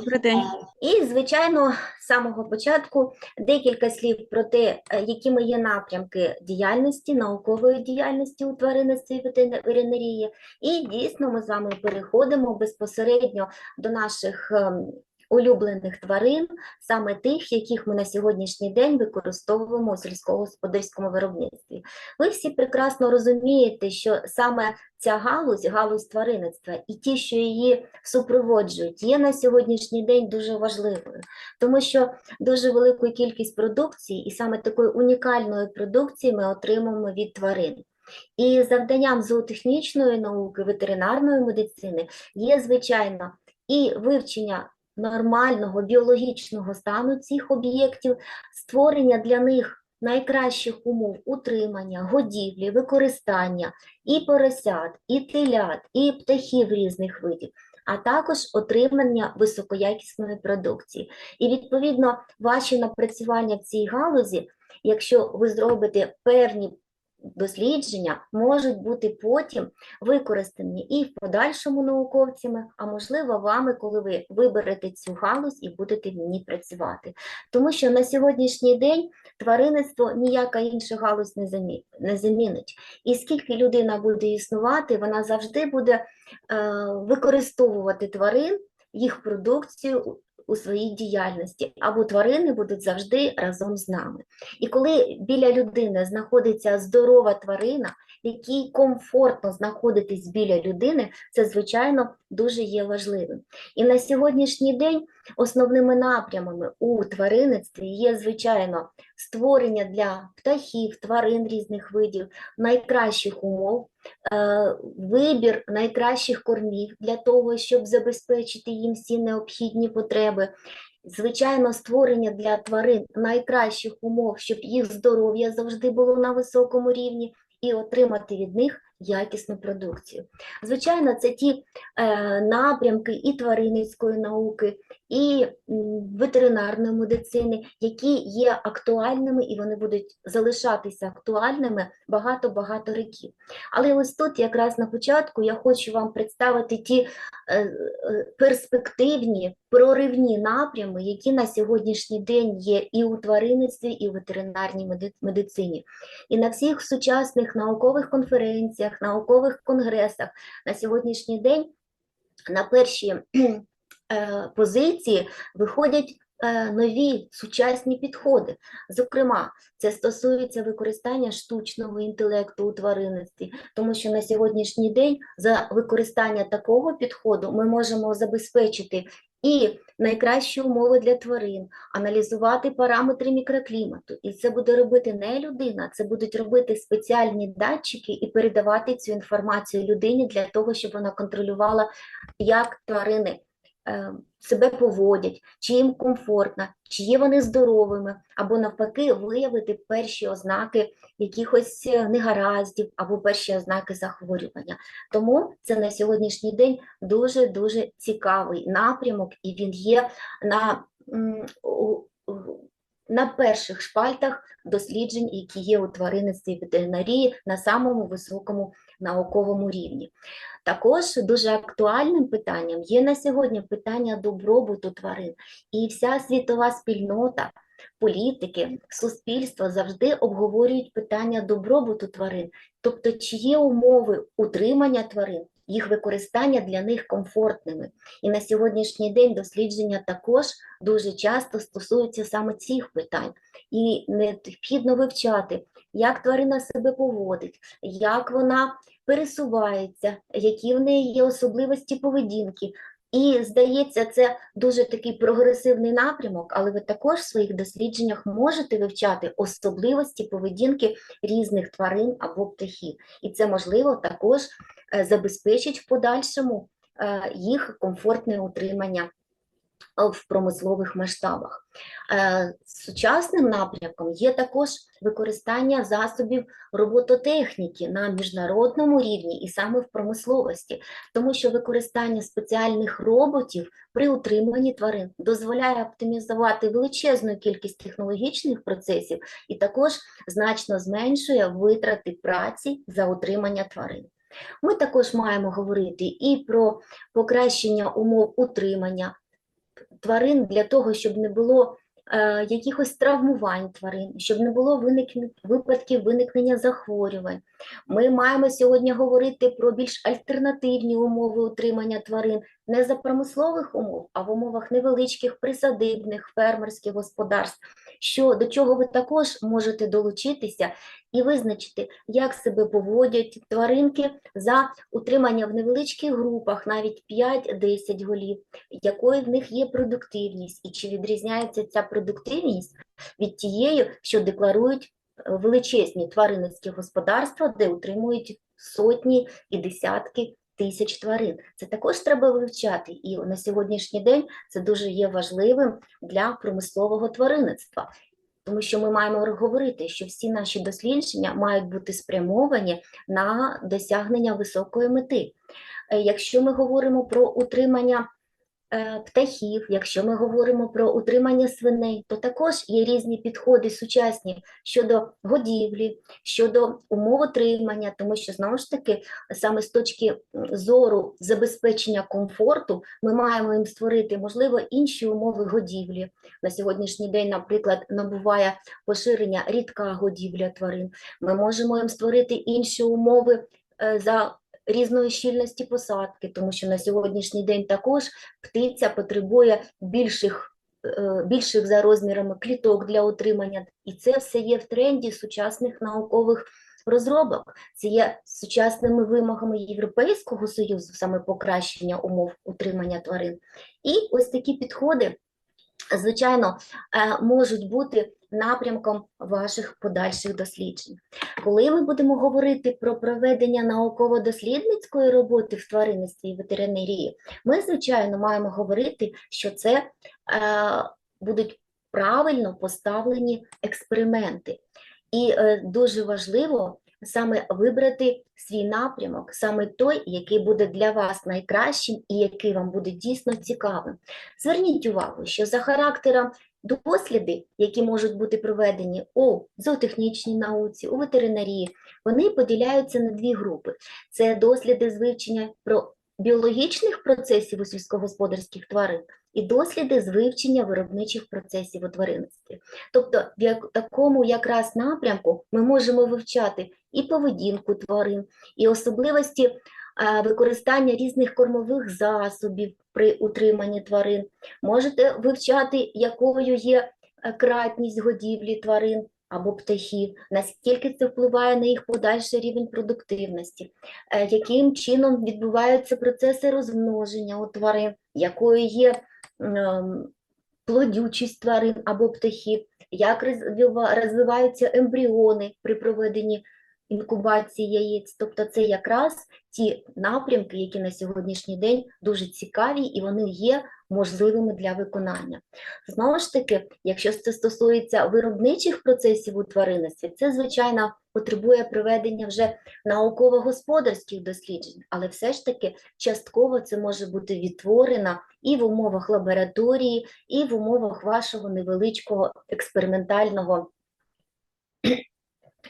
Добрий день. І, звичайно, з самого початку декілька слів про те, які якими є напрямки діяльності, наукової діяльності у тваринництві ветеринарії. І дійсно ми з вами переходимо безпосередньо до наших ем, улюблених тварин, саме тих, яких ми на сьогоднішній день використовуємо у сільськогосподарському виробництві. Ви всі прекрасно розумієте, що саме ця галузь, галузь тваринництва і ті, що її супроводжують, є на сьогоднішній день дуже важливою, тому що дуже велику кількість продукції, і саме такої унікальної продукції ми отримуємо від тварин. І завданням зоотехнічної науки, ветеринарної медицини є, звичайно, і вивчення нормального біологічного стану цих об'єктів, створення для них найкращих умов утримання, годівлі, використання і поросят, і телят, і птахів різних видів, а також отримання високоякісної продукції. І відповідно ваші напрацювання в цій галузі, якщо ви зробите певні дослідження можуть бути потім використані і в подальшому науковцями, а можливо, вами, коли ви виберете цю галузь і будете в ній працювати. Тому що на сьогоднішній день тваринництво ніяка інша галузь не замі- не замінить. І скільки людина буде існувати, вона завжди буде е, використовувати тварин, їх продукцію у- своїй діяльності, або тварини будуть завжди разом з нами. І коли біля людини знаходиться здорова тварина, якій комфортно знаходитись біля людини, це звичайно дуже є важливим. І на сьогоднішній день основними напрямами у тваринництві є, звичайно, створення для птахів, тварин різних видів, найкращих умов, е, вибір найкращих кормів для того, щоб забезпечити їм всі необхідні потреби. Звичайно, створення для тварин найкращих умов, щоб їх здоров'я завжди було на високому рівні, і отримати від них якісну продукцію. Звичайно, це ті е, напрямки і тваринницької науки, і ветеринарної медицини, які є актуальними і вони будуть залишатися актуальними багато-багато років. Але ось тут, якраз на початку, я хочу вам представити ті е, е, перспективні, проривні напрями, які на сьогоднішній день є і у тваринництві, і у ветеринарній медицині. І на всіх сучасних наукових конференціях, наукових конгресах на сьогоднішній день на перші позиції виходять е, нові сучасні підходи. Зокрема, це стосується використання штучного інтелекту у тваринництві, тому що на сьогоднішній день за використання такого підходу ми можемо забезпечити і найкращі умови для тварин, аналізувати параметри мікроклімату. І це буде робити не людина, це будуть робити спеціальні датчики і передавати цю інформацію людині для того, щоб вона контролювала, як тварини е, себе поводять, чи їм комфортно, чи є вони здоровими, або навпаки виявити перші ознаки якихось е, негараздів або перші ознаки захворювання. Тому це на сьогоднішній день дуже-дуже цікавий напрямок, і він є на, на перших шпальтах досліджень, які є у тваринництві ветеринарії на самому високому науковому рівні. Також дуже актуальним питанням є на сьогодні питання добробуту тварин. І вся світова спільнота, політики, суспільство завжди обговорюють питання добробуту тварин, тобто чи є умови утримання тварин, їх використання для них комфортними. І на сьогоднішній день дослідження також дуже часто стосуються саме цих питань. І необхідно вивчати, як тварина себе поводить, як вона пересувається, які в неї є особливості поведінки. І здається, це дуже такий прогресивний напрямок, але ви також в своїх дослідженнях можете вивчати особливості поведінки різних тварин або птахів. І це можливо також е, забезпечить в подальшому е, їх комфортне утримання в промислових масштабах. Е, Сучасним напрямком є також використання засобів робототехніки на міжнародному рівні і саме в промисловості, тому що використання спеціальних роботів при утриманні тварин дозволяє оптимізувати величезну кількість технологічних процесів і також значно зменшує витрати праці за утримання тварин. Ми також маємо говорити і про покращення умов утримання тварин для того, щоб не було е, якихось травмувань тварин, щоб не було виник... випадків виникнення захворювань. Ми маємо сьогодні говорити про більш альтернативні умови утримання тварин, не за промислових умов, а в умовах невеличких присадибних фермерських господарств, що до чого ви також можете долучитися і визначити, як себе поводять тваринки за утримання в невеличких групах, навіть 5-10 голів, якою в них є продуктивність, і чи відрізняється ця продуктивність від тієї, що декларують е, величезні тваринницькі господарства, де утримують сотні і десятки тисяч тварин. Це також треба вивчати, і на сьогоднішній день це дуже є важливим для промислового тваринництва. Тому що ми маємо говорити, що всі наші дослідження мають бути спрямовані на досягнення високої мети. Е, Якщо ми говоримо про утримання птахів, якщо ми говоримо про утримання свиней, то також є різні підходи сучасні щодо годівлі, щодо умов утримання, тому що знову ж таки, саме з точки зору забезпечення комфорту, ми маємо їм створити, можливо, інші умови годівлі. На сьогоднішній день, наприклад, набуває поширення рідка годівля тварин. Ми можемо їм створити інші умови е, за різної щільності посадки, тому що на сьогоднішній день також птиця потребує більших, е, більших за розмірами кліток для утримання, і це все є в тренді сучасних наукових розробок. Це є сучасними вимогами Європейського Союзу, саме покращення умов утримання тварин. І ось такі підходи, звичайно, е, можуть бути напрямком ваших подальших досліджень. Коли ми будемо говорити про проведення науково-дослідницької роботи в тваринництві і ветеринарії, ми, звичайно, маємо говорити, що це е, будуть правильно поставлені експерименти. І е, дуже важливо саме вибрати свій напрямок, саме той, який буде для вас найкращим і який вам буде дійсно цікавим. Зверніть увагу, що за характером досліди, які можуть бути проведені у зоотехнічній науці, у ветеринарії, вони поділяються на дві групи. Це досліди з вивчення про біологічних процесів у сільськогосподарських тварин і досліди з вивчення виробничих процесів у тваринництві. Тобто в такому якраз напрямку ми можемо вивчати і поведінку тварин, і особливості використання різних кормових засобів при утриманні тварин. Можете вивчати, якою є е, кратність годівлі тварин або птахів, наскільки це впливає на їх подальший рівень продуктивності, е, яким чином відбуваються процеси розмноження у тварин, якою є плодючість тварин або птахів, як розвиваються ембріони при проведенні інкубації яєць. Тобто це якраз ті напрямки, які на сьогоднішній день дуже цікаві і вони є можливими для виконання. Знову ж таки, якщо це стосується виробничих процесів у тваринництві, це, звичайно, потребує проведення вже науково-господарських досліджень, але все ж таки частково це може бути відтворено і в умовах лабораторії, і в умовах вашого невеличкого експериментального,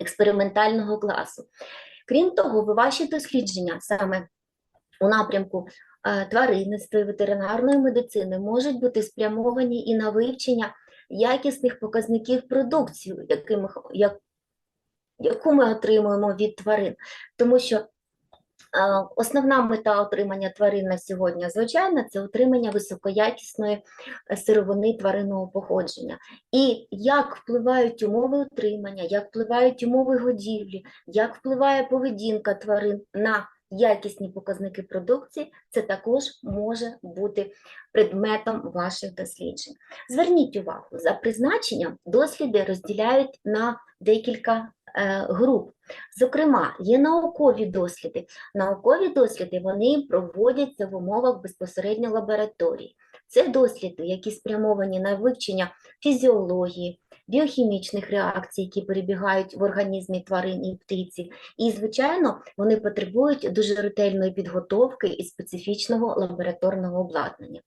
експериментального класу. Крім того, ваші дослідження саме у напрямку е, тваринництва і ветеринарної медицини можуть бути спрямовані і на вивчення якісних показників продукції, яку ми отримуємо від тварин. Тому що основна мета отримання тварин на сьогодні, звичайно, це отримання високоякісної е, сировини тваринного походження. І як впливають умови утримання, як впливають умови годівлі, як впливає поведінка тварин на якісні показники продукції, це також може бути предметом ваших досліджень. Зверніть увагу, за призначенням досліди розділяють на декілька е, груп. Зокрема, є наукові досліди. Наукові досліди вони проводяться в умовах безпосередньо лабораторії. Це досліди, які спрямовані на вивчення фізіології, біохімічних реакцій, які перебігають в організмі тварин і птиці. І, звичайно, вони потребують дуже ретельної підготовки і специфічного лабораторного обладнання.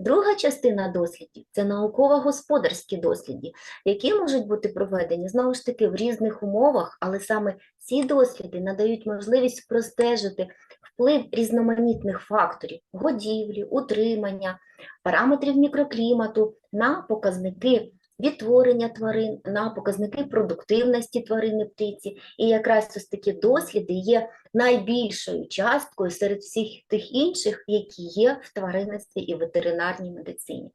Друга частина дослідів це науково-господарські досліди, які можуть бути проведені знову ж таки в різних умовах, але саме ці досліди надають можливість простежити вплив різноманітних факторів годівлі, утримання, параметрів мікроклімату на показники відтворення тварин, на показники продуктивності тварини птиці. І якраз ось такі досліди є найбільшою часткою серед всіх тих інших, які є в тваринництві і ветеринарній медицині.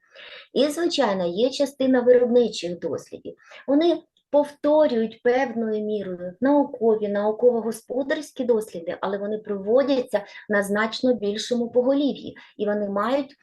І, звичайно, є частина виробничих дослідів. Вони повторюють певною мірою наукові, науково-господарські досліди, але вони проводяться на значно більшому поголів'ї, і вони мають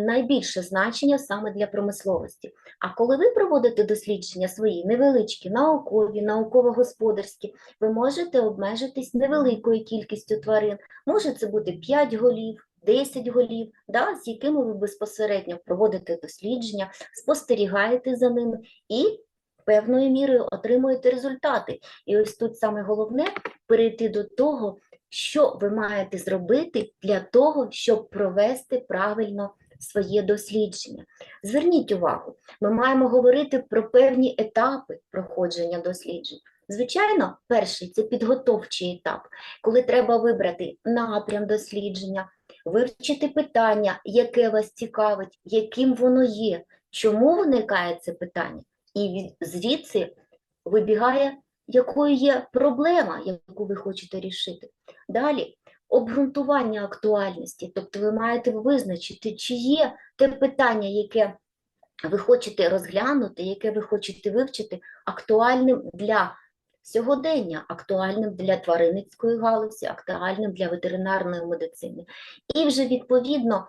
найбільше значення саме для промисловості. А коли ви проводите дослідження свої невеличкі, наукові, науково-господарські, ви можете обмежитись невеликою кількістю тварин. Може це бути 5 голів, 10 голів, да, з якими ви безпосередньо проводите дослідження, спостерігаєте за ними і певною мірою отримуєте результати. І ось тут саме головне перейти до того, що ви маєте зробити для того, щоб провести правильно своє дослідження. Зверніть увагу, ми маємо говорити про певні етапи проходження досліджень. Звичайно, перший це підготовчий етап, коли треба вибрати напрям дослідження, вивчити питання, яке вас цікавить, яким воно є, чому виникає це питання, і звідси вибігає, якою є проблема, яку ви хочете рішити. Далі обґрунтування актуальності, тобто ви маєте визначити, чи є те питання, яке ви хочете розглянути, яке ви хочете вивчити, актуальним для сьогодення, актуальним для тваринницької галузі, актуальним для ветеринарної медицини. І вже відповідно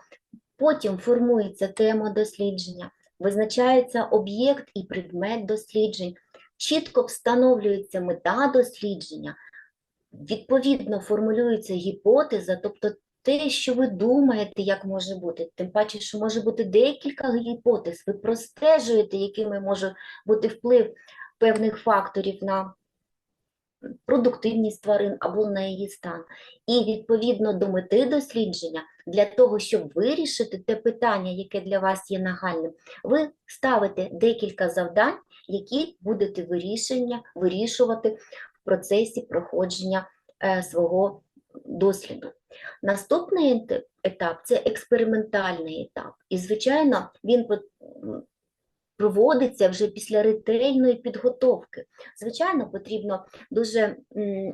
потім формується тема дослідження, визначається об'єкт і предмет досліджень, чітко встановлюється мета дослідження, відповідно формулюється гіпотеза, тобто те, що ви думаєте, як може бути, тим паче, що може бути декілька гіпотез, ви простежуєте, якими може бути вплив певних факторів на продуктивність тварин або на її стан. І відповідно до мети дослідження, для того, щоб вирішити те питання, яке для вас є нагальним, ви ставите декілька завдань, які будете вирішення, вирішувати процесі проходження е, свого досліду. Наступний ет- етап це експериментальний етап. І, звичайно, він проводиться вже після ретельної підготовки. Звичайно, потрібно дуже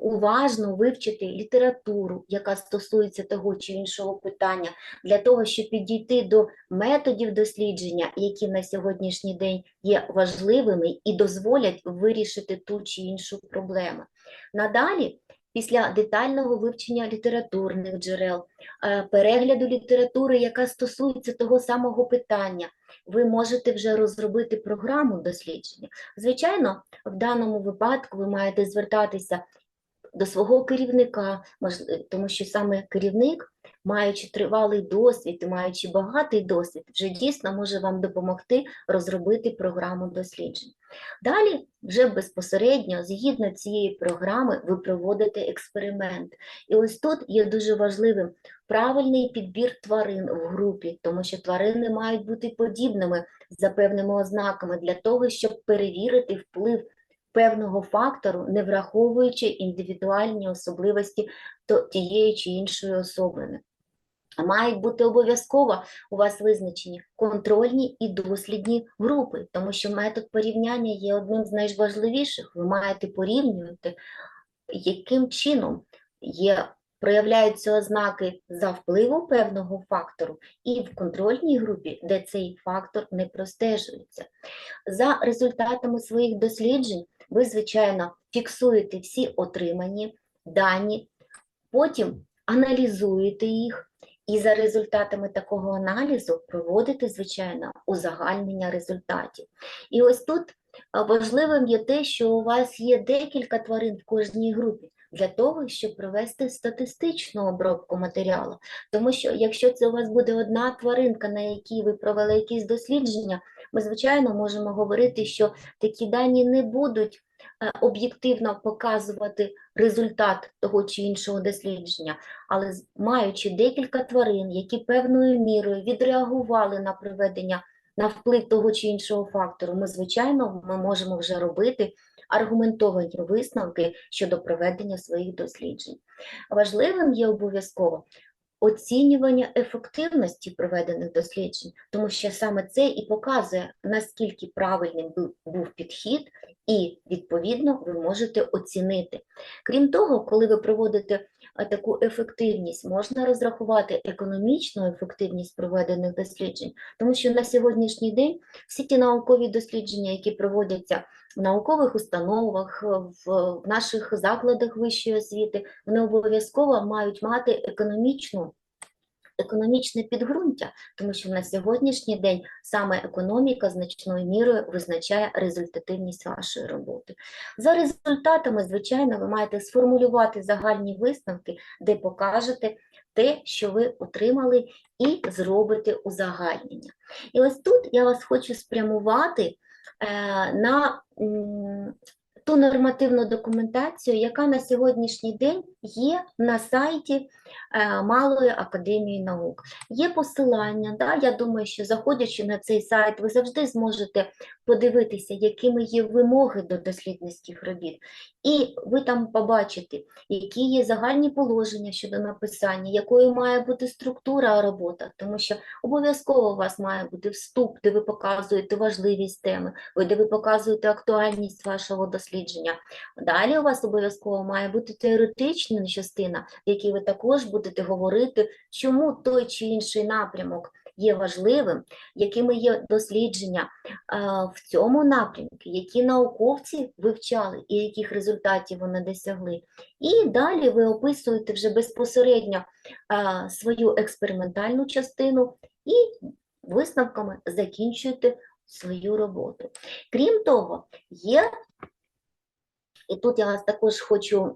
уважно вивчити літературу, яка стосується того чи іншого питання, для того, щоб підійти до методів дослідження, які на сьогоднішній день є важливими і дозволять вирішити ту чи іншу проблему. Надалі, після детального вивчення літературних джерел, е, перегляду літератури, яка стосується того самого питання, ви можете вже розробити програму дослідження. Звичайно, в даному випадку ви маєте звертатися до свого керівника, тому що саме керівник, маючи тривалий досвід маючи багатий досвід, вже дійсно може вам допомогти розробити програму досліджень. Далі, вже безпосередньо, згідно цієї програми, ви проводите експеримент. І ось тут є дуже важливим правильний підбір тварин в групі, тому що тварини мають бути подібними за певними ознаками для того, щоб перевірити вплив певного фактору, не враховуючи індивідуальні особливості тієї чи іншої особини. Мають бути обов'язково у вас визначені контрольні і дослідні групи, тому що метод порівняння є одним з найважливіших. Ви маєте порівнювати, яким чином є, проявляються ознаки за впливу певного фактору, і в контрольній групі, де цей фактор не простежується. За результатами своїх досліджень ви, звичайно, фіксуєте всі отримані дані, потім аналізуєте їх, і за результатами такого аналізу проводите, звичайно, узагальнення результатів. І ось тут важливим є те, що у вас є декілька тварин в кожній групі. Для того, щоб провести статистичну обробку матеріалу. Тому що якщо це у вас буде одна тваринка, на якій ви провели якісь дослідження, ми, звичайно, можемо говорити, що такі дані не будуть об'єктивно показувати результат того чи іншого дослідження, але маючи декілька тварин, які певною мірою відреагували на проведення, на вплив того чи іншого фактору, ми, звичайно, ми можемо вже робити аргументовані висновки щодо проведення своїх досліджень. Важливим є обов'язково оцінювання ефективності проведених досліджень, тому що саме це і показує, наскільки правильним був підхід, і відповідно ви можете оцінити. Крім того, коли ви проводите таку ефективність, можна розрахувати економічну ефективність проведених досліджень, тому що на сьогоднішній день всі ті наукові дослідження, які проводяться в наукових установах, в, в наших закладах вищої освіти, вони обов'язково мають мати економічну. Економічне підґрунтя, тому що на сьогоднішній день саме економіка значною мірою визначає результативність вашої роботи. За результатами, звичайно, ви маєте сформулювати загальні висновки, де покажете те, що ви отримали, і зробите узагальнення. І ось тут я вас хочу спрямувати е, на ту нормативну документацію, яка на сьогоднішній день є на сайті е, Малої академії наук. Є посилання, да? я думаю, що заходячи на цей сайт, ви завжди зможете подивитися, якими є вимоги до дослідницьких робіт. І ви там побачите, які є загальні положення щодо написання, якою має бути структура роботи, тому що обов'язково у вас має бути вступ, де ви показуєте важливість теми, де ви показуєте актуальність вашого дослідження. Далі у вас обов'язково має бути теоретична частина, в якій ви також будете говорити, чому той чи інший напрямок є важливим, якими є дослідження в цьому напрямку, які науковці вивчали і яких результатів вони досягли. І далі ви описуєте вже безпосередньо свою експериментальну частину і висновками закінчуєте свою роботу. Крім того, є і тут я вас також хочу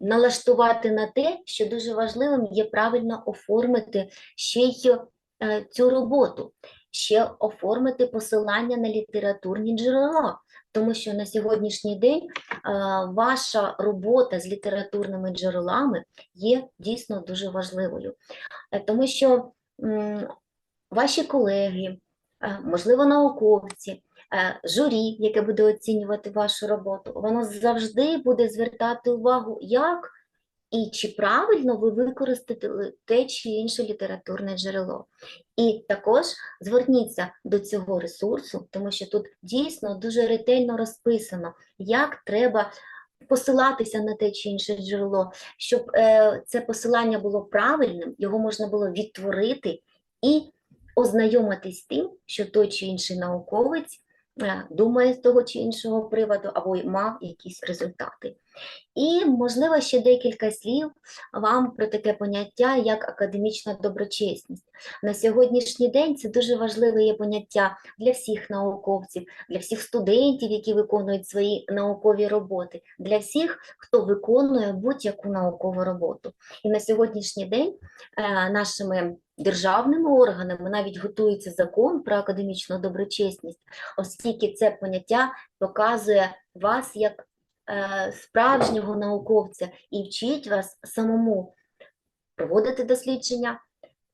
налаштувати на те, що дуже важливим є правильно оформити ще й е, цю роботу, ще оформити посилання на літературні джерела. Тому що на сьогоднішній день е, ваша робота з літературними джерелами є дійсно дуже важливою. Е, Тому що ваші колеги, можливо, науковці, журі, яке буде оцінювати вашу роботу, воно завжди буде звертати увагу, як і чи правильно ви використали те чи інше літературне джерело. І також зверніться до цього ресурсу, тому що тут дійсно дуже ретельно розписано, як треба посилатися на те чи інше джерело, щоб е, це посилання було правильним, його можна було відтворити і ознайомитись з тим, що той чи інший науковець е, думає з того чи іншого приводу або мав якісь результати. І, можливо, ще декілька слів вам про таке поняття, як академічна доброчесність. На сьогоднішній день це дуже важливе є поняття для всіх науковців, для всіх студентів, які виконують свої наукові роботи, для всіх, хто виконує будь-яку наукову роботу. І на сьогоднішній день е, нашими державними органами навіть готується закон про академічну доброчесність, оскільки це поняття показує вас як е, справжнього науковця і вчить вас самому проводити дослідження,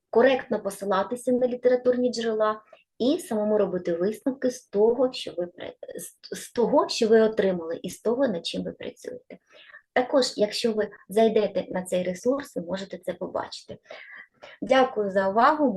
коректно посилатися на літературні джерела і самому робити висновки з того, що ви з того, що ви отримали, і з того, над чим ви працюєте. Також, якщо ви зайдете на цей ресурс, ви можете це побачити. Дякую за увагу.